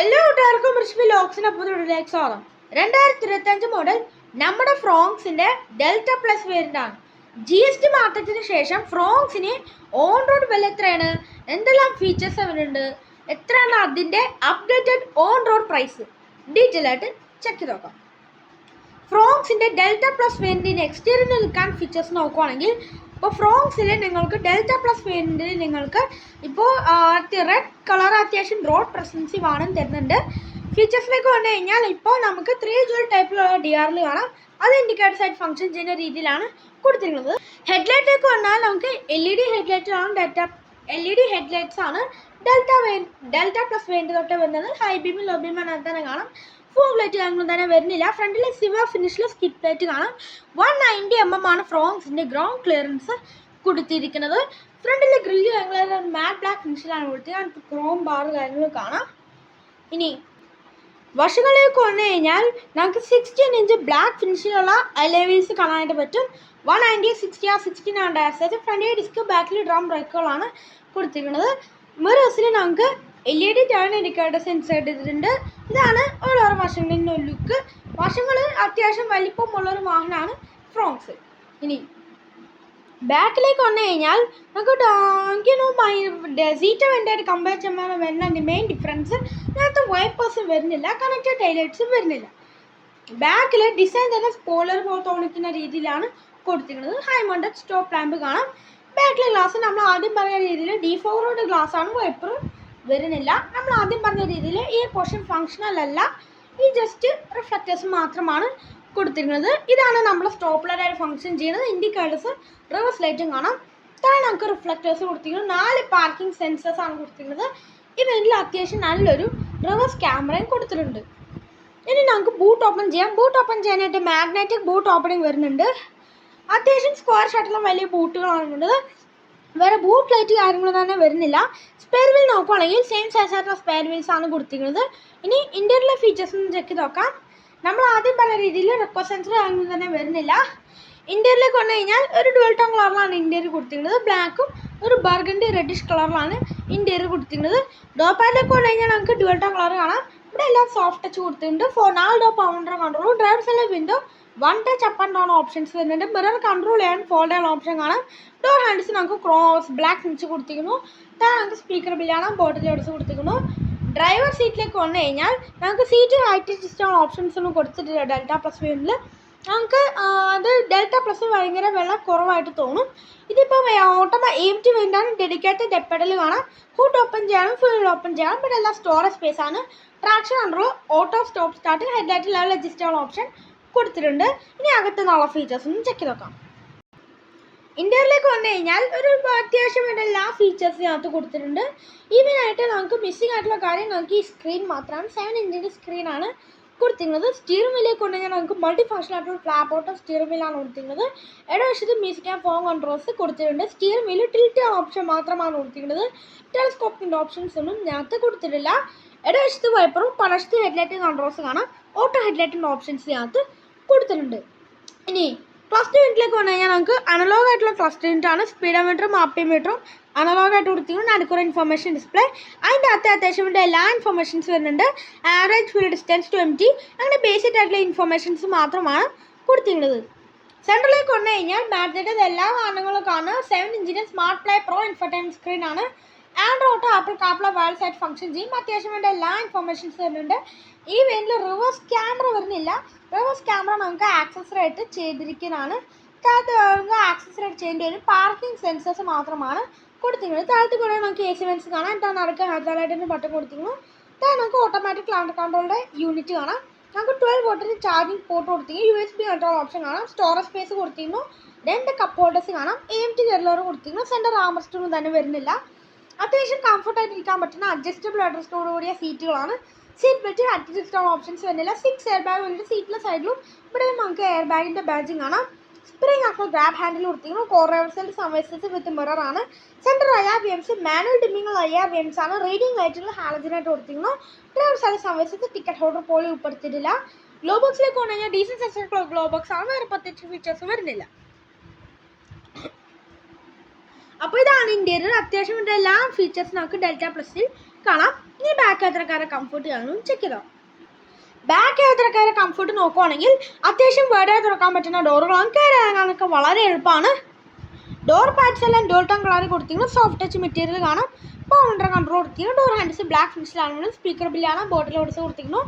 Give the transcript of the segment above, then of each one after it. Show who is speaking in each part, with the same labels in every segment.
Speaker 1: എല്ലാ കൂട്ടുകാർക്കും റിഷ്മി ലോക്സിന്റെ പുതിയൊരു സ്വാഗതം രണ്ടായിരത്തി ഇരുപത്തി അഞ്ച് മോഡൽ നമ്മുടെ ഫ്രോങ്സിന്റെ ഡെൽറ്റ പ്ലസ് വേരിയന്റ് ആണ് ജി എസ് ടി മാറ്റത്തിന് ശേഷം ഫ്രോങ്സിന് ഓൺ റോഡ് വില എത്രയാണ്? എന്തെല്ലാം ഫീച്ചേഴ്സ് അവനുണ്ട്? എത്രയാണ് അതിന്റെ updated on road price detail ആയിട്ട് ചെക്ക് ചെയ്ത് നോക്കാം. ഫ്രോങ്സിന്റെ ഡെൽറ്റ പ്ലസ് വേരിയന്റിന് എക്സ്റ്റീരിയറിൽ നിൽക്കാൻ ഫീച്ചേഴ്സ് നോക്കുവാണെങ്കിൽ ഇപ്പോൾ ഫ്രോങ്സിൽ നിങ്ങൾക്ക് ഡെൽറ്റ പ്ലസ് വേരിയന്റിൽ നിങ്ങൾക്ക് ഇപ്പോൾ റെഡ് കളർ അത്യാവശ്യം ബ്രോഡ് പ്രസൻസീവ് ആണ് തരുന്നുണ്ട്. ഫീച്ചേഴ്സിലേക്ക് വന്നു കഴിഞ്ഞാൽ ഇപ്പോൾ നമുക്ക് ത്രീ ജൂൾ ടൈപ്പിലുള്ള ഡി ആറിൽ കാണാം. അത് ഇൻഡിക്കേറ്റർ സൈഡ് ഫംഗ്ഷൻ ചെയ്യുന്ന രീതിയിലാണ് കൊടുത്തിരിക്കുന്നത്. ഹെഡ്ലൈറ്റിലേക്ക് വന്നാൽ നമുക്ക് എൽ ഇ ഡി ഹെഡ്ലൈറ്റ് ആണ് delta L E D headlights ആണ് ഡെൽറ്റ വേ ഡെൽറ്റ പ്ലസ് വേണ്ടി തൊട്ട് വരുന്നത്. ഹൈ ബീമും തന്നെ കാണാം. ഫുൾ പ്ലേറ്റ് കാര്യങ്ങളും തന്നെ വരുന്നില്ല. ഫ്രണ്ടിലെ സിവർ ഫിനിഷിൽ സ്കിപ്പ് പ്ലേറ്റ് കാണാം. വൺ നയന്റി എം എം ആണ് ഫ്രോങ്സിന്റെ ഗ്രൗണ്ട് ക്ലിയറൻസ് കൊടുത്തിരിക്കുന്നത്. ഫ്രണ്ടിലെ ഗ്രില്ല് കാര്യങ്ങൾ മാറ്റ് ബ്ലാക്ക് ഫിനിഷിലാണ് കൊടുത്തത്. ക്രോം ബാർ കാര്യങ്ങൾ കാണാം. ഇനി വശങ്ങളിലേക്ക് വന്നു കഴിഞ്ഞാൽ നമുക്ക് സിക്സ്റ്റീൻ ഇഞ്ച് ബ്ലാക്ക് ഫിനിഷിലുള്ള അലവീസ് കാണാനായിട്ട് പറ്റും. വൺ നയന്റി സിക്സ്റ്റി ആ ആണ് ഡയസൈറ്റ് ഫ്രണ്ടിലെ ഡിസ്ക് ബാക്കിൽ ഡ്രം ബ്രേക്കുകളാണ് കൊടുത്തിരിക്കുന്നത്. മിറേഴ്സിൽ നമുക്ക് എൽ ഇ ഡി എനിക്ക് അവിടെ സെൻസർ ചെയ്തിട്ടുണ്ട് ഇതാണ് ഓരോ വശങ്ങളിന്റെ ഒരു ലുക്ക് വശങ്ങൾ അത്യാവശ്യം വലിപ്പമുള്ളൊരു വാഹനമാണ് ഫ്രോങ്സ് ഇനി ബാക്കിലേക്ക് വന്നു കഴിഞ്ഞാൽ നമുക്ക് എനിക്ക് എന്റെ വെന്റായിട്ട് കമ്പയർ ചെയ്യുമ്പോൾ വരുന്നതിന്റെ മെയിൻ ഡിഫറൻസ് അതിനകത്ത് വൈപ്പേഴ്സും വരുന്നില്ല കണക്റ്റഡ് ടൈലൈറ്റ്സും വരുന്നില്ല. ബാക്കിൽ ഡിസൈൻ തന്നെ സ്പോയിലർ പോലെ തോന്നിക്കുന്ന രീതിയിലാണ് കൊടുത്തിരിക്കുന്നത്. ഹൈ മൗണ്ടഡ് സ്റ്റോപ്പ് ലാമ്പ് കാണാം. ബാക്കിലെ ഗ്ലാസ് നമ്മൾ ആദ്യം പറയുന്ന രീതിയിൽ ഡി ഫോറോഡ് ഗ്ലാസ് ആണ് വൈപ്പർ വരുന്നില്ല. നമ്മൾ ആദ്യം പറഞ്ഞ രീതിയിൽ ഈ പോർഷൻ ഫങ്ഷണൽ അല്ല. ഈ ജസ്റ്റ് റിഫ്ലക്റ്റേഴ്സ് മാത്രമാണ് കൊടുത്തിരിക്കുന്നത്. ഇതാണ് നമ്മൾ സ്റ്റോപ്പ് ലൈറ്റായിട്ട് ഫങ്ഷൻ ചെയ്യുന്നത് ഇൻഡിക്കേറ്റേഴ്സ് റിവേഴ്സ് ലൈറ്റും കാണാം. താഴെ നമുക്ക് റിഫ്ലക്റ്റേഴ്സ് കൊടുത്തിരിക്കുന്നത്. നാല് പാർക്കിംഗ് സെൻസേഴ്സ് ആണ് കൊടുത്തിരിക്കുന്നത്. ഇവരിൽ അത്യാവശ്യം നല്ലൊരു റിവേഴ്സ് ക്യാമറയും കൊടുത്തിട്ടുണ്ട്. ഇനി നമുക്ക് ബൂട്ട് ഓപ്പൺ ചെയ്യാം. ബൂട്ട് ഓപ്പൺ ചെയ്യാനായിട്ട് മാഗ്നറ്റിക് ബൂട്ട് ഓപ്പണിംഗ് വരുന്നുണ്ട്. അത്യാവശ്യം സ്ക്വയർ ഷട്ടിലും വലിയ ബൂട്ടുകളാണ് ഉള്ളത് വേറെ ബൂട്ട് ലൈറ്റ് കാര്യങ്ങളൊന്നും തന്നെ വരുന്നില്ല. സ്പെയർ വീൽ നോക്കുവാണെങ്കിൽ സെയിം സൈസ് ആയിട്ടുള്ള സ്പെയർ വീൽസ് ആണ് കൊടുത്തിരിക്കുന്നത്. ഇനി ഇന്റീരിയറിലെ ഫീച്ചേഴ്സ് ഒന്ന് ചെക്ക് നോക്കാം. നമ്മൾ ആദ്യം പറഞ്ഞ രീതിയിൽ റെക്കോ സെൻസർ കാര്യങ്ങളും തന്നെ വരുന്നില്ല. ഇന്റീരിയറിലേക്ക് വന്നു കഴിഞ്ഞാൽ ഒരു ഡുവൽ ടോൺ കളറിലാണ് ഇന്റീരിയർ കൊടുത്തിരിക്കുന്നത്. ബ്ലാക്കും ഒരു ബർഗണ്ടി റെഡിഷ് കളറിലാണ് ഇന്റീരിയർ കൊടുത്തിരിക്കുന്നത്. ഡോ പാഡിലേക്ക് വന്നു കഴിഞ്ഞാൽ നമുക്ക് ഡുവൽ ടോൺ കളർ കാണാം. എല്ലാം സോഫ്റ്റ് ടച്ച് കൊടുത്തിട്ടുണ്ട്. ഫോർ നാല് ഡോ പൗണ്ടർ കൺട്രോൾ ഡ്രൈവർ സൈഡിലെ window one touch up and down options വരുന്നുണ്ട്. മിറർ കൺട്രോൾ ചെയ്യാൻ ഫോൾഡ് ചെയ്യാൻ ഓപ്ഷൻ കാണാം. ഡോർ ഹാൻഡിൽസ് നമുക്ക് ക്രോസ് ബ്ലാക്ക് മിച്ച് കൊടുത്തിരിക്കുന്നു. നമുക്ക് സ്പീക്കർ ബില്ലാണ് ബോട്ടിൽ എടുത്ത് കൊടുത്തിരിക്കുന്നു. ഡ്രൈവർ സീറ്റിലേക്ക് വന്നു കഴിഞ്ഞാൽ നമുക്ക് സീറ്റ് ഹൈറ്റ് സിസ്റ്റം ഓപ്ഷൻസ് ഒന്നും കൊടുത്തിട്ടില്ല. ഡെൽറ്റ പ്ലസ് വേരിൽ നമുക്ക് അത് ഡെൽറ്റ പ്ലസ് ഭയങ്കര വില കുറവായിട്ട് തോന്നും. ഇതിപ്പം ഓട്ടോ എം ടി വേണ്ടിയാണ് ഡെഡിക്കേറ്റഡ് ഡെപ്പഡൽ കാണാം. ഹൂട്ട് ഓപ്പൺ ചെയ്യണം ഫുൾ ഓപ്പൺ ചെയ്യണം പിന്നെ എല്ലാം സ്റ്റോറേജ് സ്പേസ് ആണ്. Traction control auto stop start headlight level adjust option കൊടുത്തിട്ടുണ്ട്. ഇനി അകത്ത് നിന്നുള്ള ഫീച്ചേഴ്സ് ഒന്ന് ചെക്ക് നോക്കാം. ഇന്റീരിയറിലേക്ക് വന്നു കഴിഞ്ഞാൽ ഒരു അത്യാവശ്യം വേണ്ട എല്ലാ ഫീച്ചേഴ്സും ഇതിനകത്ത് കൊടുത്തിട്ടുണ്ട്. ഈവനായിട്ട് നമുക്ക് മിസ്സിംഗ് ആയിട്ടുള്ള കാര്യം നമുക്ക് ഈ സ്ക്രീൻ മാത്രമാണ്. സെവൻ ഇഞ്ചിന്റെ സ്ക്രീനാണ് കൊടുത്തിരുന്നത് സ്റ്റിയറിംഗ് വീലിലേക്ക് കൊണ്ടു കഴിഞ്ഞാൽ നമുക്ക് മൾട്ടി ഫംഗ്ഷൻ ആയിട്ടുള്ള ഫ്ലാപ്പ് ഔട്ട് സ്റ്റിയറിംഗ് വീലാണ് കൊടുത്തിരുന്നത്. ഇടവശത്ത് മ്യൂസിക് ആൻഡ് ഫോം കൺട്രോൾസ് കൊടുത്തിട്ടുണ്ട്. സ്റ്റിയറിംഗ് വീൽ ടിൽറ്റ് ഓപ്ഷൻ മാത്രമാണ് കൊടുത്തിരുന്നത്. ടെലിസ്കോപ്പിന്റെ ഓപ്ഷൻസ് ഒന്നും ഞങ്ങൾക്ക് കൊടുത്തിട്ടില്ല. ഇടവശത്ത് വൈപ്പറും പണശത്ത് ഹെഡ്ലൈറ്റ് കൺട്രോൾസ് കാണാം. ഓട്ടോ ഹെഡ്ലൈറ്റിന്റെ ഓപ്ഷൻസ് ഞങ്ങൾക്ക് കൊടുത്തിട്ടുണ്ട്. ഇനി ക്ലസ്റ്റർ യൂണിറ്റിലേക്ക് വന്നു കഴിഞ്ഞാൽ നമുക്ക് അനലോഗ് ആയിട്ടുള്ള ക്ലസ്റ്റർ യൂണിറ്റ് ആണ്. സ്പീഡോമീറ്ററും ആപ്പിമീറ്ററും അനലോഗ് ആയിട്ട് കൊടുത്തിരിക്കുന്നു അടുക്കുറ ഇൻഫർമേഷൻ ഡിസ്പ്ലേ അതിന്റെ അകത്ത് അത്യാവശ്യം വേണ്ട എല്ലാ ഇൻഫർമേഷൻസ് വരുന്നുണ്ട്. Average fuel distance to empty അങ്ങനെ ബേസിക് ആയിട്ടുള്ള ഇൻഫർമേഷൻസ് മാത്രമാണ് കൊടുത്തിട്ടുള്ളത് സെൻട്രലിലേക്ക് വന്നു കഴിഞ്ഞാൽ ബാറ്ററിയുടെ എല്ലാ വാഹനങ്ങളും കാണുന്നത് seven ഇഞ്ചിന്റെ smart play pro infotainment screen ആണ് Android Apple CarPlay world site function ചെയ്യും അത്യാവശ്യം വേണ്ട എല്ലാ ഇൻഫർമേഷൻസ് തരുന്നുണ്ട് ഈ വേനിൽ റിവേഴ്സ് ക്യാമറ വരുന്നില്ല. റിവേഴ്സ് ക്യാമറ നമുക്ക് ആക്സസറായിട്ട് ചെയ്തിരിക്കുന്നതാണ്. താഴത്ത് നമുക്ക് ആക്സസറി ആയിട്ട് ചെയ്യേണ്ടി വരും പാർക്കിംഗ് സെൻസേഴ്സ് മാത്രമാണ് കൊടുത്തിരിക്കുന്നത്. താഴത്ത് കൂടെ നമുക്ക് എ സി വെൻസ് കാണാം. എന്താ നടക്കുക ഹെഡ്ലൈറ്റിന് ബട്ടൺ കൊടുത്തിരിക്കുന്നു. താഴെ നമുക്ക് ഓട്ടോമാറ്റിക് ക്ലൗഡ് കൺട്രോളുടെ യൂണിറ്റ് കാണാം. നമുക്ക് ട്വൽവ് വോട്ടിന് ചാർജിങ് പോർട്ട് കൊടുത്തിരിക്കുന്നു. U S B control option കാണാം. സ്റ്റോറേജ് സ്പേസ് കൊടുത്തിരുന്നു രണ്ട് കപ്പ് ഹോൾഡേഴ്സ് കാണാം. എ ടി കെറിലോർ കൊടുത്തിരുന്നു സെന്റർ ആമസ്റ്റൊന്നും തന്നെ വരുന്നില്ല. അത്യാവശ്യം കംഫർട്ടായിട്ട് ഇരിക്കാൻ പറ്റുന്ന അഡ്ജസ്റ്റബിൾ അഡ്രസ്റ്റോട് കൂടിയ സീറ്റുകളാണ് സീറ്റ് ബെൽറ്റ് അഡ്ജസ്റ്റ് ഓപ്ഷൻസ് വരുന്നില്ല. സിക്സ് എയർ ബാഗ് വന്നിട്ട് സീറ്റിലെ സൈഡിലും ഇവിടെ നമുക്ക് എയർ ബാഗിന്റെ ബാജിങ് കാണാം. സ്പ്രിംഗ് ആക്കുള്ള ഗ്രാബ് ഹാൻഡിൽ കൊടുത്തിരിക്കുന്നു കോർവേഴ്സൽ സമയത്ത് വിത്ത് മിറർ ആണ്. സെന്റർ ആർ ബി എംസ് മാനുവൽ ഡിമ്മിങ്ങുള്ള ആർ ബി എംസ് ആണ് റീഡിംഗ് ലൈറ്റുകൾ ഹാലജനായിട്ട് കൊടുത്തിരിക്കുന്നു ഡ്രൈവർ സമയത്ത് ടിക്കറ്റ് ഹോൾഡർ പോലും ഉൾപ്പെടുത്തിയിട്ടില്ല. ഗ്ലോബോക്സിലേക്ക് വന്നു കഴിഞ്ഞാൽ ഡീസൽ സെൻസർ ഗ്ലോബോക്സ് ആണ്. വേറെ പ്രത്യേകിച്ച് ഫീച്ചേഴ്സ് വരുന്നില്ല. അപ്പോൾ ഇതാണ് ഇന്ത്യയിൽ അത്യാവശ്യം വേണ്ട എല്ലാ ഫീച്ചേഴ്സ് നമുക്ക് ഡെൽറ്റ പ്ലസിൽ കാണാം. ഇനി ബാക്ക് യാത്രക്കാരെ കംഫർട്ട് കാണും. ചെക്ക് ചെയ്തോ. ബാക്ക് യാത്രക്കാരെ കംഫർട്ട് നോക്കുവാണെങ്കിൽ അത്യാവശ്യം വേറെ തുറക്കാൻ പറ്റുന്ന ഡോറുകളാണ് കയറി വളരെ എളുപ്പമാണ്. ഡോർ പാഡ്സ് എല്ലാം ഡോൾട്ടൺ കളർ കൊടുത്തിരിക്കുന്നു. സോഫ്റ്റ് ടച്ച് മെറ്റീരിയൽ കാണാം. പൗണ്ടർ കൺട്രോൾ കൊടുത്തിരിക്കുന്നു. ഡോർ ഹാൻഡിൽസ് ബ്ലാക്ക് ഫിനിഷിലാണെങ്കിലും സ്പീക്കർ ബില്ലാണ് ബോട്ടിൽ ഓടിച്ച് കൊടുത്തിരിക്കുന്നു.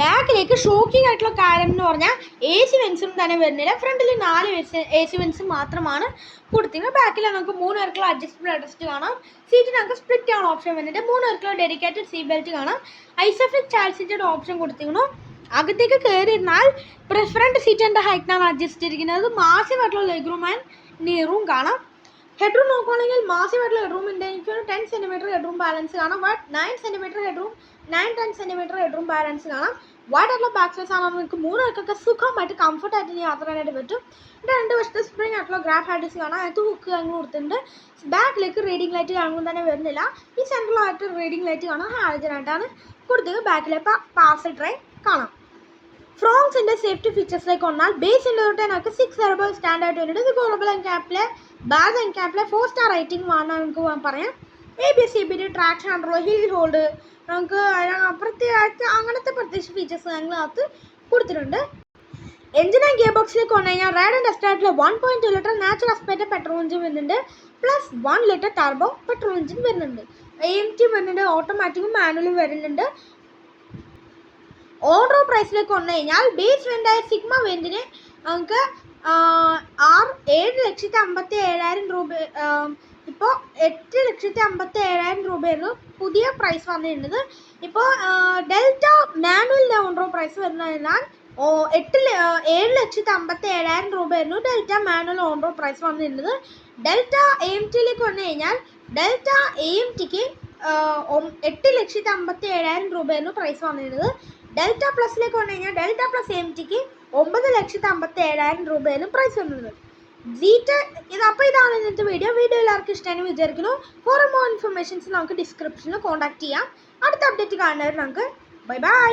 Speaker 1: ബാക്കിലേക്ക് ഷോക്കിംഗ് ആയിട്ടുള്ള കാര്യം എന്ന് പറഞ്ഞാൽ എ സി വെൻസും തന്നെ വരുന്നില്ല. ഫ്രണ്ടിൽ നാല് എ സി വെൻസ് മാത്രമാണ് കൊടുത്തിരിക്കുന്നത്. ബാക്കിൽ നമുക്ക് മൂന്ന് പേർക്കുള്ള അഡ്ജസ്റ്റബിൾ അഡ്ജസ്റ്റ് കാണാം. സീറ്റിന് നമുക്ക് സ്പ്ലിറ്റ് ആണ് ഓപ്ഷൻ വരുന്നുണ്ട്. മൂന്ന് പേർക്കുള്ള ഡെഡിക്കേറ്റഡ് സീ ബെൽറ്റ് കാണാം. ഐസഫിക് ചാർജ് സീറ്റഡ് ഓപ്ഷൻ കൊടുത്തിരിക്കുന്നു. അകത്തേക്ക് കയറിയിരുന്നാൽ ഫ്രണ്ട് സീറ്റിന്റെ ഹൈറ്റിനാണ് അഡ്ജസ്റ്റ് ചെയ്തിരിക്കുന്നത്. മാസിമായിട്ടുള്ള leg room and knee room കാണാം. ഹെഡ് റൂം നോക്കുകയാണെങ്കിൽ മാസീവ് ആയിട്ടുള്ള ഹെഡ് റൂം ഉണ്ട്. എനിക്ക് ten centimetre head room balance കാണാം. One nine centimetre headroom nine ten centimetre head room balance കാണാം. വൈഡ് ആയിട്ടുള്ള ബാക്ക് സൈസ് ആണെങ്കിൽ നിങ്ങൾക്ക് മൂന്ന് പേർക്കൊക്കെ സുഖമായിട്ട് കംഫർട്ടായിട്ട് യാത്ര ചെയ്യാനായിട്ട് പറ്റും. ഇവിടെ രണ്ട് വശത്ത് സ്പ്രിംഗ് ആയിട്ടുള്ള ഗ്രാഫ് ഹാൻഡിൽസ് കാണാം. അത് ഹുക്ക് അങ്ങ് കൊടുത്തിട്ടുണ്ട്. ബാക്കിലേക്ക് റീഡിംഗ് ലൈറ്റ് കാണുമ്പോൾ തന്നെ വരുന്നില്ല. ഈ സെൻട്രലായിട്ട് റീഡിംഗ് ലൈറ്റ് കാണാം ഹാലജനായിട്ടാണ് കൊടുത്തത് ബാക്കിലെ പാർസൽ ട്രെയിൻ കാണാം. ഫ്രോങ്സിന്റെ സേഫ്റ്റി ഫീച്ചേഴ്സിലേക്ക് വന്നാൽ ബേസ് നമുക്ക് സിക്സ് എറബിൾ സ്റ്റാൻഡേർഡ് വരുന്നുണ്ട് ഇത് ഗോളബിൾ എൻക്യാപ്പിലെ ബാഗ് എൻക്യാപ്പിലെ ഫോർ സ്റ്റാർ റേറ്റിംഗ് വേണം നമുക്ക് പറയാം. A B C B traction control hill hold നമുക്ക് പ്രത്യേക അങ്ങനത്തെ പ്രത്യേകിച്ച് ഫീച്ചേഴ്സ് ഞങ്ങളകത്ത് കൊടുത്തിട്ടുണ്ട്. എഞ്ചിൻ ആൻഡ് ഗിയർ ബോക്സിലേക്ക് വന്നു കഴിഞ്ഞാൽ ride and എസ്റ്റാറ്റിൽ one point two litre natural aspirated petrol engine വരുന്നുണ്ട്. Plus one litre turbo petrol engine വരുന്നുണ്ട്. എ എം ടി വരുന്നുണ്ട് ഓട്ടോമാറ്റിക്കും മാനുവലും വരുന്നുണ്ട്. ഓർഡർ പ്രൈസിലേക്ക് വന്നു കഴിഞ്ഞാൽ ബേസ് വെന്റായ സിഗ്മ വെന്റിന് നമുക്ക് ആറ് ഏഴ് ലക്ഷത്തി അമ്പത്തി ഏഴായിരം രൂപ ഇപ്പോൾ എട്ട് ലക്ഷത്തി അമ്പത്തി ഏഴായിരം രൂപയായിരുന്നു പുതിയ പ്രൈസ് വന്നിരുന്നത്. ഇപ്പോൾ ഡെൽറ്റ മാനുവൽ ഓൺറോ പ്രൈസ് വരുന്നതിനാൽ ഓ എട്ട് ഏഴ് ലക്ഷത്തി അമ്പത്തി ഏഴായിരം രൂപയായിരുന്നു delta manual on road price വന്നിരുന്നത്. ഡെൽറ്റ എ എം ടിയിലേക്ക് വന്നു കഴിഞ്ഞാൽ ഡെൽറ്റ എ എം ടിക്ക് എട്ട് ലക്ഷത്തി അമ്പത്തി ഏഴായിരം രൂപയായിരുന്നു പ്രൈസ് വന്നിരുന്നത്. ഡെൽറ്റ പ്ലസിലേക്ക് വന്നു കഴിഞ്ഞാൽ ഡെൽറ്റ പ്ലസ് എം ടിക്ക് ഒമ്പത് ലക്ഷത്തി അമ്പത്തി ഏഴായിരം രൂപയായിരുന്നു പ്രൈസ് വന്നത് ജീറ്റ് ഇത് അപ്പോൾ ഇതാണ് ഇന്നത്തെ വീഡിയോ വീഡിയോ എല്ലാവർക്കും ഇഷ്ടമായി വിചാരിക്കുന്നു. ഫോർ മോർ ഇൻഫർമേഷൻസ് നമുക്ക് ഡിസ്ക്രിപ്ഷനിൽ കോൺടാക്ട് ചെയ്യാം. അടുത്ത അപ്ഡേറ്റ് കാണുന്നവർ നമുക്ക് ബൈ ബൈ